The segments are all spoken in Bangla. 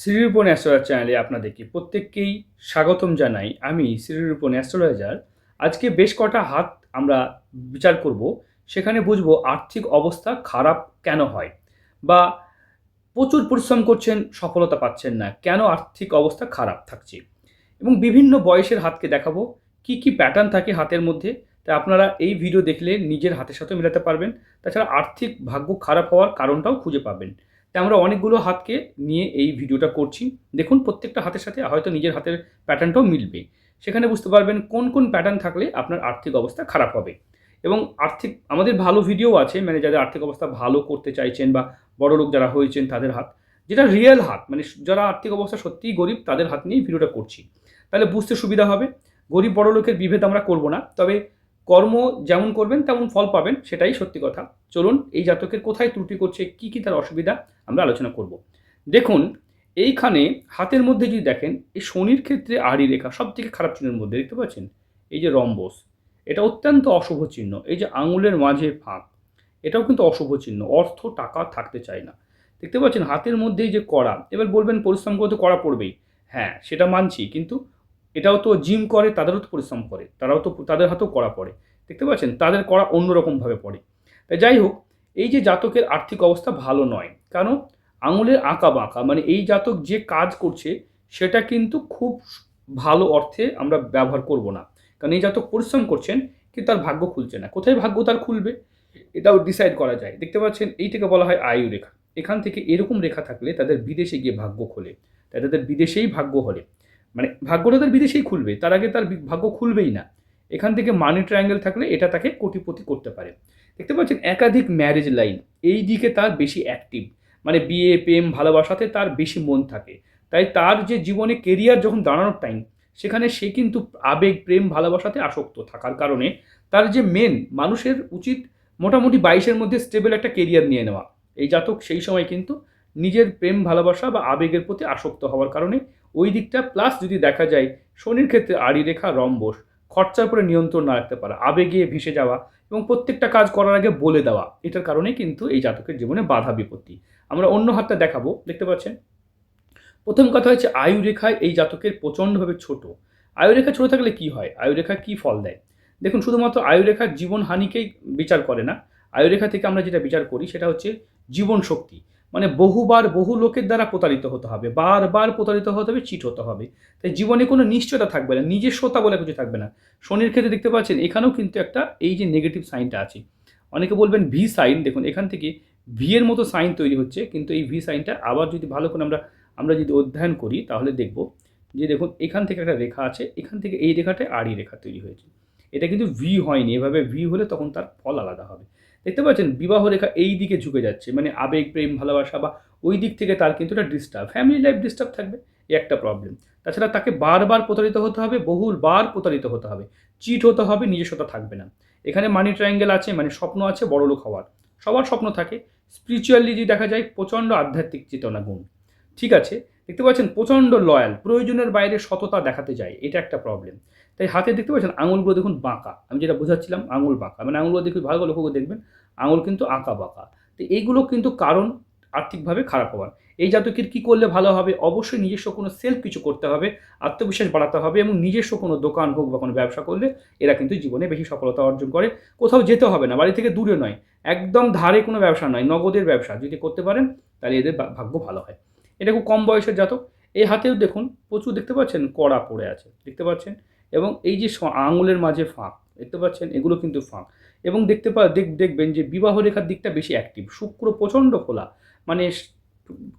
শ্রীরূপন অ্যাস্ট্রোলজার চ্যানেলে আপনাদেরকে প্রত্যেককেই স্বাগতম জানাই। আমি শ্রীরূপন অ্যাস্ট্রোলজার আজকে বেশ কটা হাত আমরা বিচার করব। সেখানে বুঝব আর্থিক অবস্থা খারাপ কেন হয় বা প্রচুর পরিশ্রম করছেন, সফলতা পাচ্ছেন না, কেন আর্থিক অবস্থা খারাপ থাকছে? এবং বিভিন্ন বয়সের হাতকে দেখাবো। কি কি প্যাটার্ন থাকে হাতের মধ্যে? তা আপনারা এই ভিডিও দেখলে নিজের হাতের সাথে মেলাতে পারবেন। তাছাড়া আর্থিক ভাগ্য খারাপ হওয়ার কারণটাও খুঁজে পাবেন। তাই আমরা অনেকগুলো হাতকে নিয়ে এই ভিডিওটা করছি। দেখুন, প্রত্যেকটা হাতের সাথে হয়তো নিজের হাতের প্যাটার্নটাও মিলবে। সেখানে বুঝতে পারবেন কোন কোন প্যাটার্ন থাকলে আপনার আর্থিক অবস্থা খারাপ হবে। এবং আর্থিক, আমাদের ভালো ভিডিও আছে মানে যাদের আর্থিক অবস্থা ভালো করতে চাইছেন বা বড় লোক যারা হয়েছেন তাদের হাত, যেটা রিয়েল হাত মানে যারা আর্থিক অবস্থা সত্যিই গরিব তাদের হাত নিয়েই ভিডিওটা করছি। তাহলে বুঝতে সুবিধা হবে। গরিব বড় লোকের বিভেদ আমরা করব না। তবে কর্ম যেমন করবেন, তেমন ফল পাবেন, সেটাই সত্যি কথা। চলুন, এই জাতকের কোথায় ত্রুটি করছে, কি কি তার অসুবিধা, আমরা আলোচনা করব। দেখুন, এইখানে হাতের মধ্যে যদি দেখেন, এই শনির ক্ষেত্রে আড়ি রেখা সব থেকে খারাপ চিহ্নের মধ্যে দেখতে পাচ্ছেন? এই যে রম্বস, এটা অত্যন্ত অশুভ চিহ্ন। এই যে আঙুলের মাঝে ফাঁক, এটাও কিন্তু অশুভ চিহ্ন। অর্থ, টাকা থাকতে চায় না। দেখতে পাচ্ছেন, হাতের মধ্যে যে কড়া, এবার বলবেন পরিশ্রম করতে কড়া পড়বেই। হ্যাঁ সেটা মানছি, কিন্তু এটাও তো জিম করে, তাদেরও তো পরিশ্রম করে, তারাও তো, তাদের হাতেও কড়া পড়ে। দেখতে পাচ্ছেন? তাদের কড়া অন্যরকমভাবে পড়ে। তাই যাই হোক, এই যে জাতকের আর্থিক অবস্থা ভালো নয়, কারণ আঙুলের আঁকা বাঁকা মানে এই জাতক যে কাজ করছে, সেটা কিন্তু খুব ভালো অর্থে আমরা ব্যবহার করব না। কারণ এই জাতক পরিশ্রম করছেন, কিন্তু তার ভাগ্য খুলছে না। কোথায় ভাগ্য তার খুলবে? এটাও ডিসাইড করা যায়। দেখতে পাচ্ছেন, এইটাকে বলা হয় আয়ু রেখা। এখান থেকে এরকম রেখা থাকলে তাদের বিদেশে গিয়ে ভাগ্য খোলে। তাই তাদের বিদেশেই ভাগ্য হলে। মানে ভাগ্যটা তার বিদেশেই খুলবে, তার আগে তার ভাগ্য খুলবেই না। এখান থেকে মানি ট্রায়াঙ্গেল থাকলে এটা তাকে কোটিপতি করতে পারে। দেখতে পাচ্ছেন, একাধিক ম্যারেজ লাইন এই দিকে তার বেশি অ্যাক্টিভ মানে বিয়ে, প্রেম, ভালোবাসাতে তার বেশি মন থাকে। তাই তার যে জীবনে কেরিয়ার যখন দাঁড়ানোর টাইম সেখানে সে কিন্তু আবেগ, প্রেম, ভালোবাসাতে আসক্ত থাকার কারণে তার যে মেন মানুষের উচিত মোটামুটি বাইশের মধ্যে স্টেবল একটা কেরিয়ার নিয়ে নেওয়া। এই জাতক সেই সময় কিন্তু নিজের প্রেম, ভালোবাসা বা আবেগের প্রতি আসক্ত হওয়ার কারণে ওই দিকটা প্লাস যদি দেখা যায়, শনির ক্ষেত্রে আড়ি রেখা রম্বস খরচার উপরে নিয়ন্ত্রণ না রাখতে পারা, আবেগে ভেসে যাওয়া এবং প্রত্যেকটা কাজ করার আগে বলে দেওয়া, এটার কারণে কিন্তু এই জাতকের জীবনে বাধা বিপত্তি। আমরা অন্য হাতটা দেখাবো, দেখতে পাচ্ছেন? প্রথম কথা হচ্ছে আয়ু রেখায় এই জাতকের প্রচণ্ডভাবে ছোট। আয়ুরেখা ছোট থাকলে কি হয়? আয়ুরেখা কি ফল দেয়? দেখুন, শুধুমাত্র আয়ুরেখার জীবন হানিকেই বিচার করে না, আয়ুরেখা থেকে আমরা যেটা বিচার করি সেটা হচ্ছে জীবন শক্তি মানে বহুবার বহু লোকের দ্বারা প্রতারিত হতে হবে, বারবার প্রতারিত হতে হবে চিট হতে হবে। তাই জীবনে কোনো নিশ্চয়তা থাকবে না, নিজস্বতা বলে কিছু থাকবে না। শনির ক্ষেত্রে দেখতে পাচ্ছেন, এখানেও কিন্তু একটা এই যে নেগেটিভ সাইনটা আছে। অনেকে বলবেন ভি সাইন দেখুন এখান থেকে ভি এর মতো সাইন তৈরি হচ্ছে, কিন্তু এই ভি সাইনটা আবার যদি ভালো করে আমরা আমরা যদি অধ্যয়ন করি, তাহলে দেখব যে দেখুন এখান থেকে একটা রেখা আছে, এখান থেকে এই রেখাটায় আড়ি রেখা তৈরি হয়েছে। এটা কিন্তু ভি হয়নি, এভাবে ভি হলে তখন তার ফল আলাদা হবে। দেখতে পাচ্ছেন, বিবাহ রেখা এই দিকে ঝুঁকে যাচ্ছে। মানে আবেগ, প্রেম, ভালোবাসা বা ওই দিক থেকে তার কিন্তু একটা ডিস্টার্ব ফ্যামিলি লাইফ ডিস্টার্ব থাকবে, এই একটা প্রবলেম তাছাড়া তাকে বারবার প্রতারিত হতে হবে, বহুলবার প্রতারিত হতে হবে। চিট হতে হবে, নিজস্বতা থাকবে না। এখানে মানি ট্রায়াঙ্গেল আছে মানে স্বপ্ন আছে, বড় লোক হওয়ার। সবার স্বপ্ন থাকে স্পিরিচুয়ালি যদি দেখা যায়, প্রচণ্ড আধ্যাত্মিক চেতনা গুণ। ঠিক আছে, দেখতে পাচ্ছেন, প্রচণ্ড লয়াল প্রয়োজনের বাইরে সততা দেখাতে যায়, এটা একটা প্রবলেম তাই হাতে দেখতে পাচ্ছেন আঙুলগুলো দেখুন বাঁকা। আমি যেটা বোঝাচ্ছিলাম আঙুল বাঁকা। মানে আঙুলগুলো দেখুন ভালো লক্ষ্য করে দেখবেন, আঙুল কিন্তু আঁকা বাঁকা। তো এইগুলো কিন্তু কারণ আর্থিকভাবে খারাপ হওয়ার। এই জাতকের কী করলে ভালো হবে? অবশ্যই নিজস্ব কোনো সেলফ কিছু করতে হবে, আত্মবিশ্বাস বাড়াতে হবে এবং নিজস্ব কোনো দোকান হোক বা কোনো ব্যবসা করলে এরা কিন্তু জীবনে বেশি সফলতা অর্জন করে। কোথাও যেতে হবে না, বাড়ি থেকে দূরে নয়, একদম ধারে কোনো ব্যবসা নয়, নগদের ব্যবসা। যদি করতে পারেন, তাহলে এদের ভাগ্য ভালো হয়। এটা খুব কম বয়সের জাতক। এই হাতেও দেখুন, প্রচুর দেখতে পাচ্ছেন, কড়া পড়ে আছে। দেখতে পাচ্ছেন এবং এই যে আঙুলের মাঝে ফাঁক, দেখতে পাচ্ছেন? এগুলো কিন্তু ফাঁক। এবং দেখতে পা দেখ, দেখবেন যে বিবাহ রেখার দিকটা বেশি অ্যাক্টিভ শুক্র প্রচণ্ড খোলা। মানে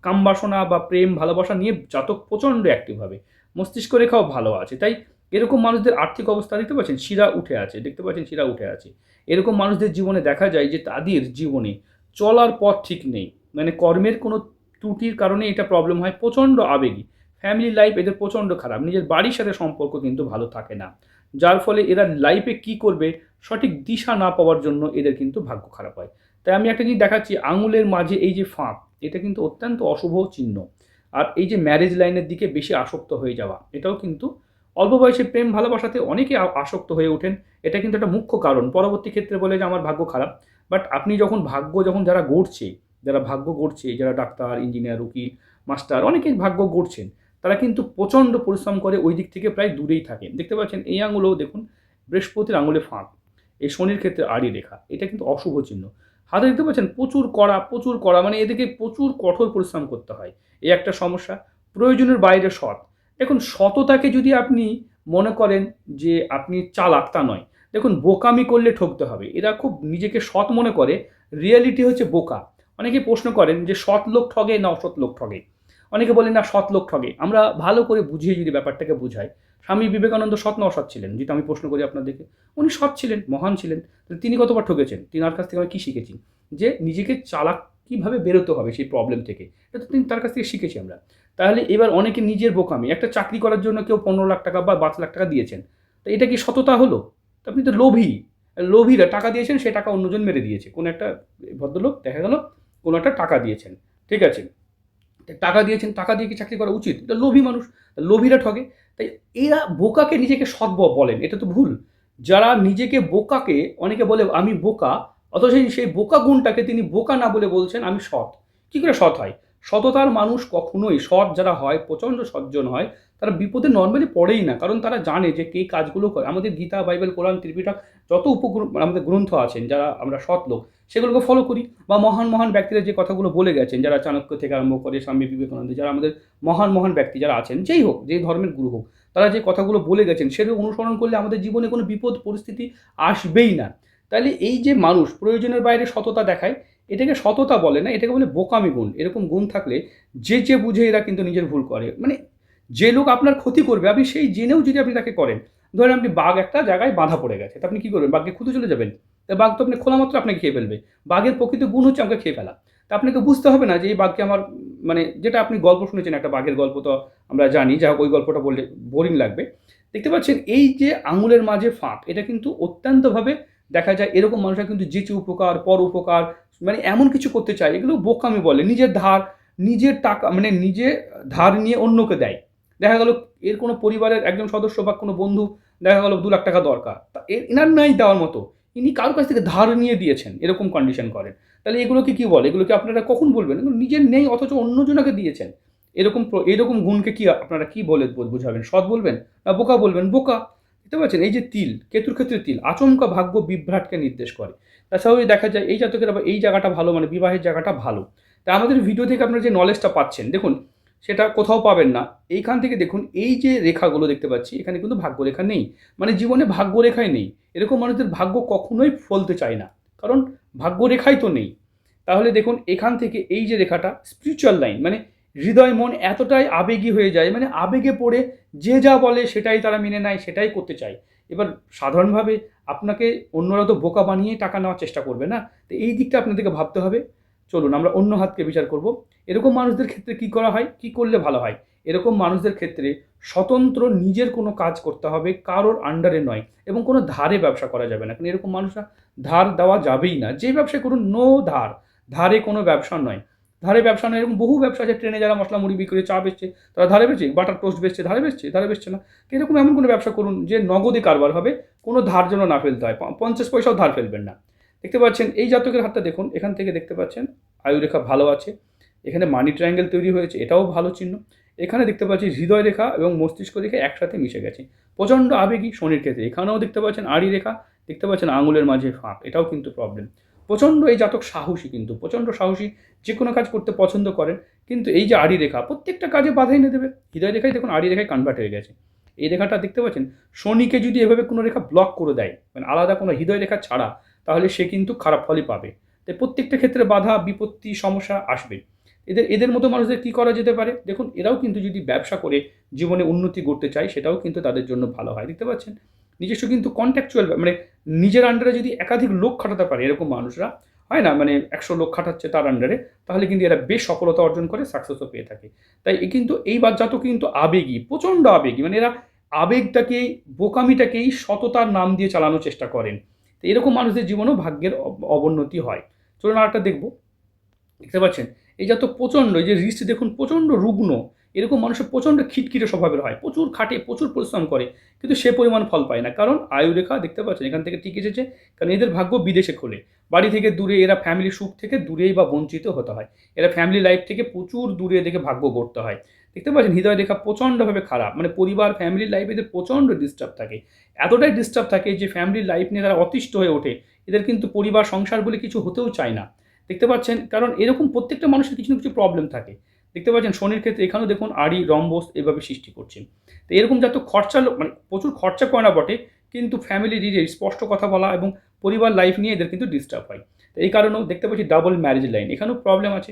কামবাসনা বা প্রেম, ভালোবাসা নিয়ে জাতক প্রচণ্ড অ্যাক্টিভ হবে। মস্তিষ্ক রেখাও ভালো আছে। তাই এরকম মানুষদের আর্থিক অবস্থা, দেখতে পাচ্ছেন? শিরা উঠে আছে। দেখতে পাচ্ছেন? শিরা উঠে আছে। এরকম মানুষদের জীবনে দেখা যায় যে তাদের জীবনে চলার পথ ঠিক নেই। মানে কর্মের কোনো ত্রুটির কারণে এটা প্রবলেম হয় প্রচণ্ড আবেগী। ফ্যামিলি লাইফ এদের প্রচণ্ড খারাপ। নিজের বাড়ির সাথে সম্পর্ক কিন্তু ভালো থাকে না। যার ফলে এরা লাইফে কি করবে, সঠিক দিশা না পাওয়ার জন্য এদের কিন্তু ভাগ্য খারাপ হয়। তাই আমি একটা জিনিস দেখাচ্ছি, আঙুলের মাঝে এই যে ফাঁক, এটা কিন্তু অত্যন্ত অশুভ চিহ্ন। আর এই যে ম্যারেজ লাইনের দিকে বেশি আসক্ত হয়ে যাওয়া, এটাও কিন্তু অল্প বয়সে প্রেম ভালোবাসাতে অনেকে আসক্ত হয়ে ওঠেন। এটা কিন্তু একটা মুখ্য কারণ। পরবর্তী ক্ষেত্রে বলে যে আমার ভাগ্য খারাপ। বাট আপনি যখন ভাগ্য যখন যারা গড়ছে, যারা ভাগ্য গড়ছে, যারা ডাক্তার ইঞ্জিনিয়ার উকিল মাস্টার অনেকেই ভাগ্য গড়ছেন তারা কিন্তু প্রচণ্ড পরিশ্রম করে ওই দিক থেকে প্রায় দূরেই থাকে দেখতে পাচ্ছেন এই আঙুলও দেখুন, বৃহস্পতির আঙুলে ফাঁক। এই শনির ক্ষেত্রে আড়ি রেখা, এটা কিন্তু অশুভ চিহ্ন। হাতে দেখতে পাচ্ছেন প্রচুর কড়া প্রচুর কড়া মানে এদিকে প্রচুর কঠোর পরিশ্রম করতে হয়। এই একটা সমস্যা, প্রয়োজনের বাইরে সৎ। দেখুন, সততাকে যদি আপনি মনে করেন যে আপনি চালাক, তা নয়। দেখুন, বোকামি করলে ঠকতে হবে। এরা খুব নিজেকে সৎ মনে করে। রিয়েলিটি হচ্ছে বোকা। অনেকে প্রশ্ন করেন যে সৎ লোক ঠগে না অসৎ লোক ঠগে? অনেকে বলেন, না, সৎ লোক ঠগে। আমরা ভালো করে বুঝিয়ে যদি ব্যাপারটাকে বুঝাই, স্বামী বিবেকানন্দ সৎ না অসৎ ছিলেন, যেটা আমি প্রশ্ন করি আপনাদেরকে, উনি সৎ ছিলেন, মহান ছিলেন, তাহলে তিনি কতবার ঠকেছেন তিনি তিনার কাছ থেকে আমি কী শিখেছি? যে নিজেকে চালাক কীভাবে বেরোতে হবে সেই প্রবলেম থেকে, এটা তো তিনি তার কাছ থেকে শিখেছি আমরা। তাহলে এবার অনেকে নিজের বোকামি, একটা চাকরি করার জন্য কেউ পনেরো লাখ টাকা বা পাঁচ লাখ টাকা দিয়েছেন, তো এটা কি সততা হলো? তো আপনি তো লোভী, লোভীরা টাকা দিয়েছেন, সে টাকা অন্যজন মেরে দিয়েছে। কোনো একটা ভদ্রলোক, দেখা গেল, কোনো একটা টাকা দিয়েছেন, ঠিক আছে? টাকা দিয়েছেন, টাকা দিয়ে কি চাকরি করা উচিত? এটা লোভী মানুষ লোভীরা ঠকে তাই এরা বোকাকে নিজেকে সদ্ব বলেন, এটা তো ভুল। যারা নিজেকে বোকাকে, অনেকে বলে, আমি বোকা। অথচ সেই বোকা গুণটাকে তিনি বোকা না বলে বলছেন, আমি সৎ। কী করে সৎ হয়? সততার মানুষ কখনোই সৎ যারা হয়, প্রচণ্ড সজ্জন হয় তারা বিপদে নর্মালি পড়েই না। কারণ তারা জানে যে কে কাজগুলো করে। আমাদের গীতা, বাইবেল, কোরআন, ত্রিপিটক যত উপগ্র আমাদের গ্রন্থ আছেন, যারা আমরা সৎ লোক, সেগুলোকে ফলো করি। বা মহান মহান ব্যক্তিরা যে কথাগুলো বলে গেছেন, যারা চাণক্য থেকে আরম্ভ করে স্বামী বিবেকানন্দ, যারা আমাদের মহান মহান ব্যক্তি যারা আছেন, যেই হোক যেই ধর্মের গুরু হোক, তারা যে কথাগুলো বলে গেছেন, সেগুলো অনুসরণ করলে আমাদের জীবনে কোনো বিপদ, পরিস্থিতি আসবেই না। তাহলে এই যে মানুষ প্রয়োজনের বাইরে সততা দেখায়, এটাকে সততা বলে না, এটাকে বলে বোকামি গুণ। এরকম গুণ থাকলে যে যে বুঝে এরা কিন্তু নিজের ভুল করে। মানে যে লোক আপনার ক্ষতি করবে, আপনি সেই জেনেও যদি আপনি তাকে করেন, ধরেন আপনি বাঘ একটা জায়গায় বাঁধা পড়ে গেছে, তা আপনি কী করবেন? বাঘকে খুঁজে চলে যাবেন? তা বাঘ তো আপনি খোলা মাত্র আপনাকে খেয়ে ফেলবে। বাঘের প্রকৃত গুণ হচ্ছে আমাকে খেয়ে ফেলা। তা আপনাকে বুঝতে হবে না যে এই বাঘকে আমার মানে যেটা আপনি গল্প শুনেছেন, একটা বাঘের গল্প তো আমরা জানি যা ওই গল্পটা বললে বোরিং লাগবে। দেখতে পাচ্ছেন, এই যে আঙুলের মাঝে ফাঁক, এটা কিন্তু অত্যন্তভাবে দেখা যায়, এরকম মানুষরা কিন্তু যেচে উপকার, পর উপকার মানে এমন কিছু করতে চায়, এগুলো বোকামি বলে। নিজের ধার, নিজের টাকা মানে নিজে ধার নিয়ে অন্যকে দেয়। দেখা গেল এর কোনো পরিবারের একজন সদস্য বা কোনো বন্ধু দেখা গেল দু লাখ টাকা দরকার। তা এর এনার নাই দেওয়ার মতো। ইনি কারোর কাছ থেকে ধার নিয়ে দিয়েছেন এরকম কন্ডিশন করেন। তাহলে এগুলোকে কী বলে? এগুলোকে আপনারা কখন বলবেন? নিজের নেই, অথচ অন্যজনকে দিয়েছেন। এরকম এরকম গুণকে কি আপনারা কি বলে বোঝাবেন? সৎ বলবেন না বোকা বলবেন? বোকা। বুঝতে পারছেন এই যে তিল, কেতুর ক্ষেত্রে তিল, আচমকা ভাগ্য বিভ্রাটকে নির্দেশ করে। তাছাড়াও দেখা যায়, এই জাতকের আবার এই জায়গাটা ভালো মানে বিবাহের জায়গাটা ভালো। তা আমাদের ভিডিও থেকে আপনারা যে নলেজটা পাচ্ছেন, দেখুন সেটা কোথাও পাবেন না। এইখান থেকে দেখুন, এই যে রেখাগুলো দেখতে পাচ্ছি, এখানে কিন্তু ভাগ্যরেখা নেই। মানে জীবনে ভাগ্যরেখাই নেই। এরকম মানুষদের ভাগ্য কখনোই ফলতে চায় না। কারণ ভাগ্যরেখাই তো নেই। তাহলে দেখুন, এখান থেকে এই যে রেখাটা স্পিরিচুয়াল লাইন মানে হৃদয়, মন এতটাই আবেগী হয়ে যায় মানে আবেগে পড়ে যে যা বলে সেটাই তারা মেনে নেয়, সেটাই করতে চায়। এবার সাধারণভাবে আপনাকে অন্যরা তো বোকা বানিয়ে টাকা নেওয়ার চেষ্টা করবে না? তো এই দিকটা আপনাদেরকে ভাবতে হবে। চলুন, আমরা অন্য হাতকে বিচার করব। এরকম মানুষদের ক্ষেত্রে কি করা হয়? কি করলে ভালো হয়? এরকম মানুষদের ক্ষেত্রে স্বতন্ত্র নিজের কোনো কাজ করতে হবে, কারোর আন্ডারে নয় এবং কোনো ধারে ব্যবসা করা যাবে না। কারণ এরকম মানুষরা ধার দেওয়া যাবেই না। যে ব্যবসা করুন নো ধার। ধারে কোনো ব্যবসা নয়। ধারে ব্যবসা নয়, এরকম বহু ব্যবসা আছে, ট্রেনে যারা মশলা, মুড়ি বিক্রি করে চা বেচছে, তারা ধারে বেচে, বাটার টোস্ট বেচছে, ধারে বেচছে ধারে বেচছে না। এরকম এমন কোনো ব্যবসা করুন যে নগদে কারবার হবে, কোনো ধার যেন না ফেলতে হয়। পঞ্চাশ পয়সাও ধার ফেলবেন না। দেখতে পাচ্ছেন, এই জাতকের হাতটা দেখুন, এখান থেকে দেখতে পাচ্ছেন, আয়ুরেখা ভালো আছে, এখানে মানি ট্রায়াঙ্গেল তৈরি হয়েছে, এটাও ভালো চিহ্ন, এখানে দেখতে পাচ্ছি হৃদয় রেখা এবং মস্তিষ্ক রেখা একসাথে মিশে গেছে, প্রচণ্ড আবেগী শনির ক্ষেত্রে, এখানেও দেখতে পাচ্ছেন আড়ি রেখা, দেখতে পাচ্ছেন আঙুলের মাঝে ফাঁক, এটাও কিন্তু প্রবলেম প্রচণ্ড এই জাতক সাহসী কিন্তু, প্রচণ্ড সাহসী, যে কোনো কাজ করতে পছন্দ করেন, কিন্তু এই যে আড়ি রেখা, প্রত্যেকটা কাজে বাধা এনে দেবে, হৃদয় রেখায় দেখুন আড়ি রেখায় কনভার্ট হয়ে গেছে, এই রেখাটা দেখতে পাচ্ছেন, শনিকে যদি এভাবে কোনো রেখা ব্লক করে দেয় মানে আলাদা কোনো হৃদয় রেখা ছাড়া তাহলে সে কিন্তু খারাপ ফলই পাবে। তাই প্রত্যেকটা ক্ষেত্রে বাধা, বিপত্তি, সমস্যা আসবে। এদের এদের মতো মানুষদের কী করা যেতে পারে? দেখুন, এরাও কিন্তু যদি ব্যবসা করে জীবনে উন্নতি করতে চায়, সেটাও কিন্তু তাদের জন্য ভালো হয়। দেখতে পাচ্ছেন? নিজস্ব কিন্তু কন্ট্যাকচুয়াল মানে নিজের আন্ডারে যদি একাধিক লোক খাটাতে পারে, এরকম মানুষরা, হয় না? মানে একশো লোক খাটাচ্ছে তার আন্ডারে তাহলে কিন্তু এরা বেশ সফলতা অর্জন করে সাকসেসও পেয়ে থাকে। তাই কিন্তু, এই বাচ্চাতো কিন্তু আবেগী, প্রচণ্ড আবেগী। মানে এরা আবেগটাকেই, বোকামিটাকেই সততার নাম দিয়ে চালানোর চেষ্টা করেন। তো এরকম মানুষদের জীবনেও ভাগ্যের অব- অবনতি হয়। চলুন আরেকটা দেখব। দেখতে পাচ্ছেন, এই যত প্রচণ্ড, এই যে রিস্ট দেখুন, প্রচণ্ড রুগ্ন। এরকম মানুষের প্রচণ্ড খিটখিটে স্বভাবের হয়। প্রচুর খাটে, প্রচুর পরিশ্রম করে, কিন্তু সে পরিমাণ ফল পায় না। কারণ আয়ুরেখা দেখতে পাচ্ছেন, এখান থেকে ঠিক এসেছে। কারণ এদের ভাগ্য বিদেশে খোলে। বাড়ি থেকে দূরে এরা ফ্যামিলি সুখ থেকে দূরেই বা বঞ্চিত হতে হয়। এরা ফ্যামিলি লাইফ থেকে প্রচুর দূরে দেখে ভাগ্য গড়তে হয়। দেখতে পাচ্ছেন, হৃদয় রেখা প্রচণ্ডভাবে খারাপ। মানে পরিবার ফ্যামিলি লাইফ এদের প্রচণ্ড ডিস্টার্ব থাকে। এতটাই ডিস্টার্ব থাকে যে ফ্যামিলি লাইফ নিয়ে তারা অতিষ্ঠ হয়ে ওঠে। এদের কিন্তু পরিবার, সংসার বলে কিছু হতেও চায় না। দেখতে পাচ্ছেন, কারণ এরকম প্রত্যেকটা মানুষের কিছু না কিছু প্রবলেম থাকে। দেখতে পাচ্ছেন শনির ক্ষেত্রে এখানেও দেখুন আড়ি, রম্বস এভাবে সৃষ্টি করছে। তো এরকম যত খরচা মানে প্রচুর খরচা করে না বটে, কিন্তু ফ্যামিলি রিলেট স্পষ্ট কথা বলা এবং পরিবার লাইফ নিয়ে এদের কিন্তু ডিস্টার্ব হয়। তো এই কারণেও দেখতে পাচ্ছি ডাবল ম্যারেজ লাইন এখানেও প্রবলেম আছে।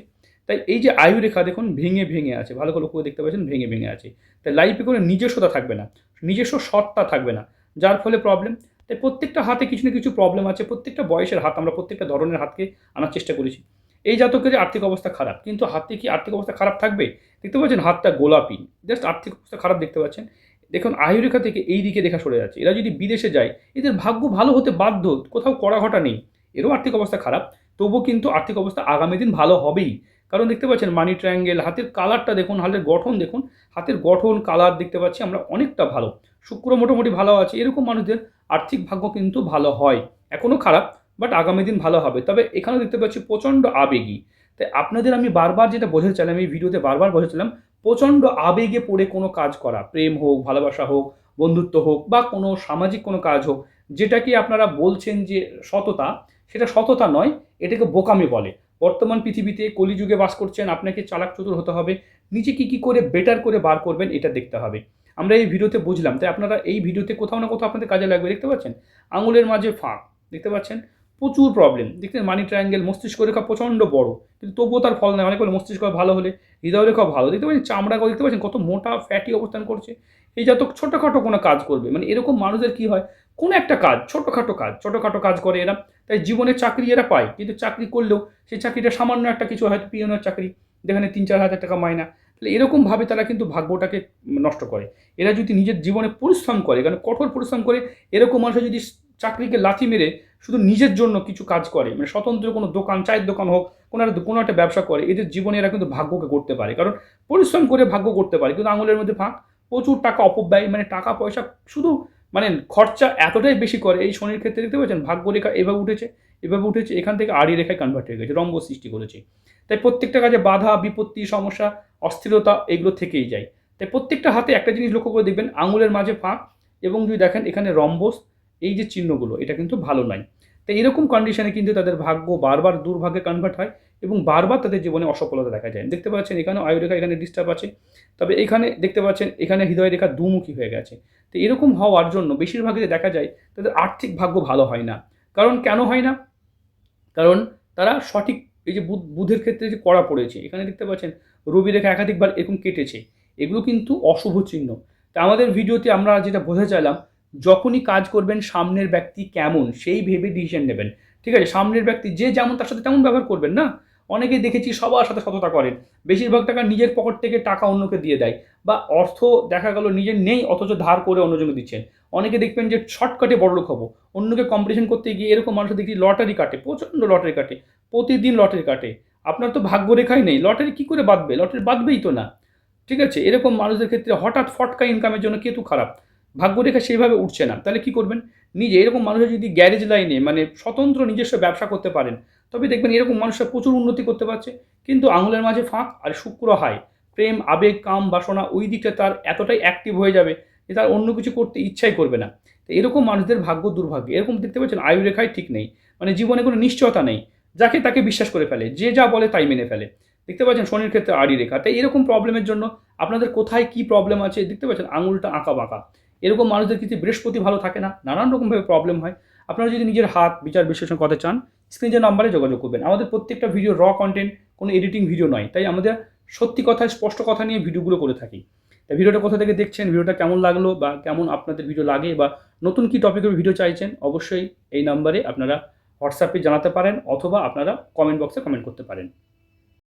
তাই এই যে আয়ু রেখা দেখুন ভেঙে ভেঙে আছে, ভালো করে লক্ষ্য দেখতে পাচ্ছেন ভেঙে ভেঙে আছে। তাই লাইফে কোনো নিজস্বতা থাকবে না, নিজস্ব সত্তা থাকবে না, যার ফলে প্রবলেম তাই প্রত্যেকটা হাতে কিছু না কিছু প্রবলেম আছে, প্রত্যেকটা বয়সের হাত, আমরা প্রত্যেকটা ধরনের হাতকে আনার চেষ্টা করেছি। এই জাতকের আর্থিক অবস্থা খারাপ, কিন্তু হাতে কি আর্থিক অবস্থা খারাপ থাকবে? দেখতে পাচ্ছেন হাতটা গোলাপি জাস্ট আর্থিক অবস্থা খারাপ দেখতে পাচ্ছেন। দেখুন আয়ুরেখা থেকে এই দিকে দেখা সরে যাচ্ছে। এরা যদি বিদেশে যায়, এদের ভাগ্য ভালো হতে বাধ্য, কোথাও কড়া ঘটা নেই। এরও আর্থিক অবস্থা খারাপ তবুও কিন্তু আর্থিক অবস্থা আগামী দিন ভালো হবেই। কারণ দেখতে পাচ্ছেন মানি ট্রায়াঙ্গেল হাতের কালারটা দেখুন, হাতের গঠন দেখুন, হাতের গঠন কালার দেখতে পাচ্ছি আমরা অনেকটা ভালো। শুক্র মোটামুটি ভালো আছে, এরকম মানুষদের আর্থিক ভাগ্য কিন্তু ভালো হয়। এখনও খারাপ বাট আগামী দিন ভালো হবে। তবে এখানেও দেখতে পাচ্ছি প্রচণ্ড আবেগী। তাই আপনাদের আমি বারবার যেটা বোঝাতে চাইলাম, এই ভিডিওতে বারবার বোঝাচ্ছিলাম প্রচণ্ড আবেগে পড়ে কোনো কাজ করা, প্রেম হোক, ভালোবাসা হোক, বন্ধুত্ব হোক বা কোনো সামাজিক কোনো কাজ হোক যেটাকে আপনারা বলছেন যে সততা, সেটা সততা নয়, এটাকে বোকামি বলে। বর্তমান পৃথিবীতে কলিযুগে বাস করছেন, আপনাকে চালাক চতুর হতে হবে, নিজে কী কী করে বেটার করে বার করবেন এটা দেখতে হবে। আমরা এই ভিডিওতে বুঝলাম, তাই আপনারা এই ভিডিওতে কোথাও না কোথাও আপনাদের কাজে লাগবে, দেখতে পাচ্ছেন? আঙুলের মাঝে ফাঁক, দেখতে পাচ্ছেন? প্রচুর প্রবলেম দেখতেন মানি ট্রায়াঙ্গেল মস্তিষ্ক রেখা প্রচণ্ড বড়, কিন্তু তবুও তার ফল নেই। অনেক বলে মস্তিষ্ক ভালো হলে হৃদয় রেখা ভালো। দেখতে পাচ্ছেন, চামড়া দেখতে পাচ্ছেন, কত মোটা ফ্যাটি অবস্থান করছে। এই যত ছোটোখাটো কোনো কাজ করবে। মানে এরকম মানুষের কি হয়, কোনো একটা কাজ, ছোটোখাটো কাজ ছোটোখাটো কাজ করে এরা, তাই জীবনে চাকরি এরা পায়। কিন্তু চাকরি করলেও সেই চাকরিটা সামান্য একটা কিছু হয়তো পিওনের চাকরি, যেখানে তিন, চার হাজার টাকা মায়না তাহলে এরকমভাবে তারা কিন্তু ভাগ্যটাকে নষ্ট করে। এরা যদি নিজের জীবনে পরিশ্রম করে, কারণ কঠোর পরিশ্রম করে এরকম মানুষ যদি চাকরিকে লাথি মেরে শুধু নিজের জন্য কিছু কাজ করে মানে স্বতন্ত্র কোনো দোকান, চায়ের দোকান হোক, কোনো একটা কোনো একটা ব্যবসা করে, এদের জীবনে এরা কিন্তু ভাগ্যকে করতে পারে। কারণ পরিশ্রম করে ভাগ্য করতে পারে, কিন্তু আঙুলের মধ্যে ফাঁক, প্রচুর টাকা অপব্যয় মানে টাকা, পয়সা শুধু মানে খরচা এতটাই বেশি করে, এই শনির ক্ষেত্রে দেখতে পাচ্ছেন ভাগ্যরেখা এভাবে উঠেছে এভাবে উঠেছে, এখান থেকে আড়ি রেখায় কনভার্ট হয়ে গেছে রম্ব সৃষ্টি করেছে। তাই প্রত্যেকটা কাজে বাধা, বিপত্তি, সমস্যা, অস্থিরতা এগুলো থেকেই যায়। তাই প্রত্যেকটা হাতে একটা জিনিস লক্ষ্য করে দেখবেন, আঙুলের মাঝে ফাঁক, এবং যদি দেখেন এখানে রম্বস এই যে চিহ্নগুলো, এটা কিন্তু ভালো নয় তাই এরকম কন্ডিশনে কিন্তু তাদের ভাগ্য বারবার দুর্ভাগ্যে কনভার্ট হয় এবং বারবার তাদের জীবনে অসফলতা দেখা যায়। দেখতে পাচ্ছেন এখানে আয়ুরেখা এখানে ডিস্টার্ব আছে, তবে এখানে দেখতে পাচ্ছেন এখানে হৃদয় রেখা দুমুখী হয়ে গেছে। তো এরকম হওয়ার জন্য বেশিরভাগই দেখা যায় তাদের আর্থিক ভাগ্য ভালো হয় না। কারণ কেন হয় না? কারণ তারা সঠিক এই যে বুধ, বুধের ক্ষেত্রে যে কড়া পড়েছে, এখানে দেখতে পাচ্ছেন রবি রেখা একাধিকবার এরকম কেটেছে। এগুলো কিন্তু অশুভ চিহ্ন। তা আমাদের ভিডিওতে আমরা যেটা বোঝাতে চাইলাম যখনই কাজ করবেন, সামনের ব্যক্তি কেমন, সেই ভেবে ডিসিশন নেবেন। ঠিক আছে? সামনের ব্যক্তি যে যেমন তার সাথে তেমন ব্যবহার করবেন না? অনেকে দেখেছি সবার সাথে সততা করেন বেশিরভাগ টাকা নিজের পকেট থেকে টাকা অন্যকে দিয়ে দেয় বা অর্থ দেখা গেল নিজের নেই, অথচ ধার করে অন্যজনকে দিচ্ছেন। অনেকে দেখবেন যে শর্টকাটে বড়লোক হব। অন্যকে কম্পিটিশন করতে গিয়ে এরকম মানুষ দেখি লটারি কাটে, প্রচণ্ড লটারি কাটে, প্রতিদিন লটারি কাটে। আপনার তো ভাগ্যরেখাই নেই লটারি কী করে বাঁধবে? লটারি বাঁধবেই তো না। ঠিক আছে? এরকম মানুষদের ক্ষেত্রে হঠাৎ ফটকা ইনকামের জন্য কেতু খারাপ। ভাগ্যরেখা সেইভাবে উঠছে না। তাহলে কি করবেন? নিজে এরকম মানুষের যদি গ্যারেজ লাইনে মানে স্বতন্ত্র নিজস্ব ব্যবসা করতে পারেন, তবে দেখবেন এরকম মানুষরা প্রচুর উন্নতি করতে পারছে। কিন্তু আঙুলের মাঝে ফাঁক আর শুক্র হাই প্রেম, আবেগ, কাম, বাসনা ওই দিকটা তার এতটাই অ্যাক্টিভ হয়ে যাবে যে তার অন্য কিছু করতে ইচ্ছাই করবে না। তো এরকম মানুষদের ভাগ্য দুর্ভাগ্য। এরকম দেখতে পাচ্ছেন আয়ু রেখায় ঠিক নেই। মানে জীবনে কোনো নিশ্চয়তা নেই। যাকে তাকে বিশ্বাস করে ফেলে। যে যা বলে তাই মেনে ফেলে। দেখতে পাচ্ছেন শনির ক্ষেত্রে আড়ি রেখা। তাই এরকম প্রবলেমের জন্য আপনাদের কোথায় কি প্রবলেম আছে? দেখতে পাচ্ছেন আঙুলটা আঁকা বাঁকা। এরকম মানুষদের কিন্তু বৃহস্পতি ভালো থাকে না, নানান রকমভাবে প্রবলেম হয়। আপনারা যদি নিজের হাত বিচার বিশ্লেষণ করতে চান স্ক্রিন যে নাম্বারে যোগাযোগ করবেন। আমাদের প্রত্যেকটা ভিডিও র কন্টেন্ট কোনো এডিটিং ভিডিও নয়। তাই আমাদের সত্যি কথা, স্পষ্ট কথা নিয়ে ভিডিওগুলো করে থাকি। তাই ভিডিওটা কোথা থেকে দেখছেন ভিডিওটা কেমন লাগল, বা কেমন আপনাদের ভিডিও লাগে, বা নতুন কি টপিকের ভিডিও চাইছেন, অবশ্যই এই নাম্বারে আপনারা হোয়াটসঅ্যাপে জানাতে পারেন, অথবা আপনারা কমেন্ট বক্সে কমেন্ট করতে পারেন।